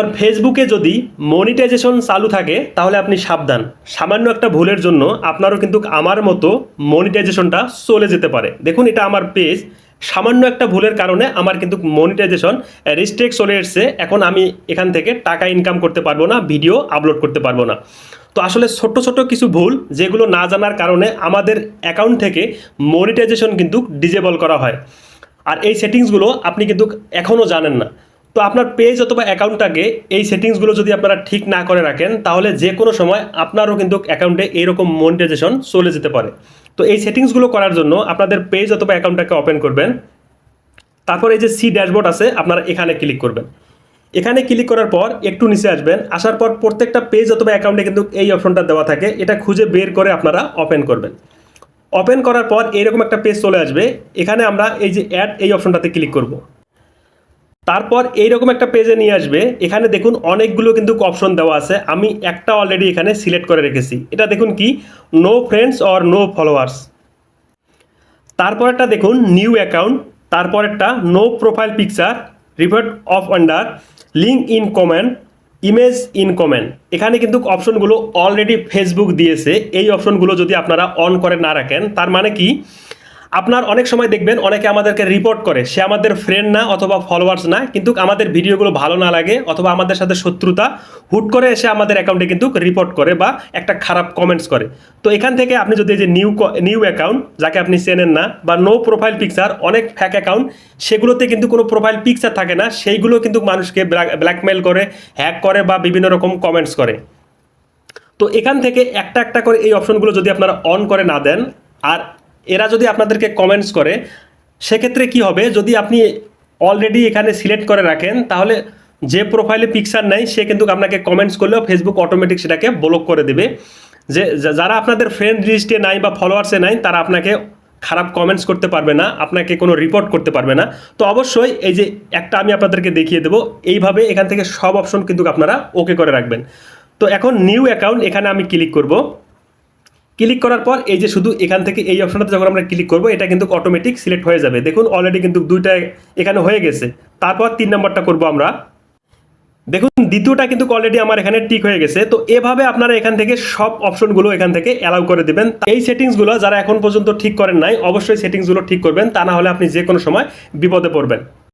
আর ফেসবুকে যদি মনিটাইজেশন চালু থাকে, তাহলে আপনি সাবধান। সামান্য একটা ভুলের জন্য আপনারও কিন্তু আমার মতো মনিটাইজেশনটা চলে যেতে পারে। দেখুন, এটা আমার পেজ সামান্য একটা ভুলের কারণে আমার কিন্তু মনিটাইজেশন রিস্ট্রিক্ট চলে এসছে। এখন আমি এখান থেকে টাকা ইনকাম করতে পারব না ভিডিও আপলোড করতে পারব না। তো আসলে ছোট্ট ছোট্ট কিছু ভুল যেগুলো না জানার কারণে আমাদের অ্যাকাউন্ট থেকে মনিটাইজেশন কিন্তু ডিজেবল করা হয়। আর এই সেটিংসগুলো আপনি কিন্তু এখনও জানেন না। তো আপনার পেজ অথবা অ্যাকাউন্টটাকে এই সেটিংসগুলো যদি আপনারা ঠিক না করে রাখেন, তাহলে যে কোনো সময় আপনারও কিন্তু অ্যাকাউন্টে এইরকম মনিটাইজেশন চলে যেতে পারে। তো এই সেটিংসগুলো করার জন্য আপনাদের পেজ অথবা অ্যাকাউন্টটাকে ওপেন করবেন। তারপর এই যে সি ড্যাশবোর্ড আছে, আপনারা এখানে ক্লিক করবেন। এখানে ক্লিক করার পর একটু নিচে আসবেন। আসার পর প্রত্যেকটা পেজ অথবা অ্যাকাউন্টে কিন্তু এই অপশনটা দেওয়া থাকে। এটা খুঁজে বের করে আপনারা ওপেন করবেন। ওপেন করার পর এইরকম একটা পেজ চলে আসবে। এখানে আমরা এই যে অ্যাড এই অপশনটাতে ক্লিক করব। তারপর এইরকম একটা পেজে নিয়ে আসবে। এখানে দেখুন অনেকগুলো কিন্তু অপশন দেওয়া আছে। আমি একটা অলরেডি এখানে সিলেক্ট করে রেখেছি। এটা দেখুন কি? No friends or no followers তারপরেরটা দেখুন নিউ অ্যাকাউন্ট তারপরেরটা no profile picture revert of under link in comment image in comment এখানে কিন্তু অপশনগুলো অলরেডি ফেসবুক দিয়েছে। এই অপশনগুলো যদি আপনারা অন করে না রাখেন, তার মানে কি? আপনার অনেক সময় দেখবেন অনেকে আমাদেরকে রিপোর্ট করে। সে আমাদের ফ্রেন্ড না অথবা ফলোয়ার্স না, কিন্তু আমাদের ভিডিওগুলো ভালো না লাগে অথবা আমাদের সাথে শত্রুতা, হুট করে এসে আমাদের অ্যাকাউন্টে কিন্তু রিপোর্ট করে বা একটা খারাপ কমেন্টস করে। তো এখান থেকে আপনি যদি যে নিউ নিউ অ্যাকাউন্ট যাকে আপনি চেনেন না, বা নো প্রোফাইল পিকচার অনেক ফ্যাক অ্যাকাউন্ট সেগুলোতে কিন্তু কোনো প্রোফাইল পিকচার থাকে না, সেইগুলো কিন্তু মানুষকে ব্ল্যাকমেল করে হ্যাক করে বা বিভিন্ন রকম কমেন্টস করে। তো এখান থেকে একটা একটা করে এই অপশনগুলো যদি আপনারা অন করে না দেন, আর এরা যদি আপনাদেরকে কমেন্টস করে, সেক্ষেত্রে কি হবে? যদি আপনি অলরেডি এখানে সিলেক্ট করে রাখেন, তাহলে যে প্রোফাইলে পিকচার নেই, সে কিন্তু আপনাকে কমেন্টস করলেও ফেসবুক অটোমেটিক সেটাকে ব্লক করে দেবে। যে যারা আপনাদের ফ্রেন্ড লিস্টে নাই বা ফলোয়ার্সে নাই, তারা আপনাকে খারাপ কমেন্টস করতে পারবে না, আপনাকে কোনো রিপোর্ট করতে পারবে না। তো অবশ্যই এই যে একটা আমি আপনাদেরকে দেখিয়ে দেবো, এইভাবে এখান থেকে সব অপশন কিন্তু আপনারা ওকে করে রাখবেন। তো এখন নিউ অ্যাকাউন্ট এখানে আমি ক্লিক করব। ক্লিক করার পর এই যে শুধু এখান থেকে এই অপশনটাতে যখন আমরা ক্লিক করব, এটা কিন্তু অটোমেটিক সিলেক্ট হয়ে যাবে। দেখুন অলরেডি কিন্তু দুইটা এখানে হয়ে গেছে। তারপর তিন নম্বরটা করব আমরা। দেখুন, দ্বিতীয়টা কিন্তু অলরেডি আমার এখানে টিক হয়ে গেছে। তো এভাবে আপনারা এখান থেকে সব অপশনগুলো এখান থেকে অ্যালাউ করে দেবেন। এই সেটিংসগুলো যারা এখন পর্যন্ত ঠিক করেন নাই, অবশ্যই সেটিংসগুলো ঠিক করবেন। তা না হলে আপনি যে কোনো সময় বিপদে পড়বেন।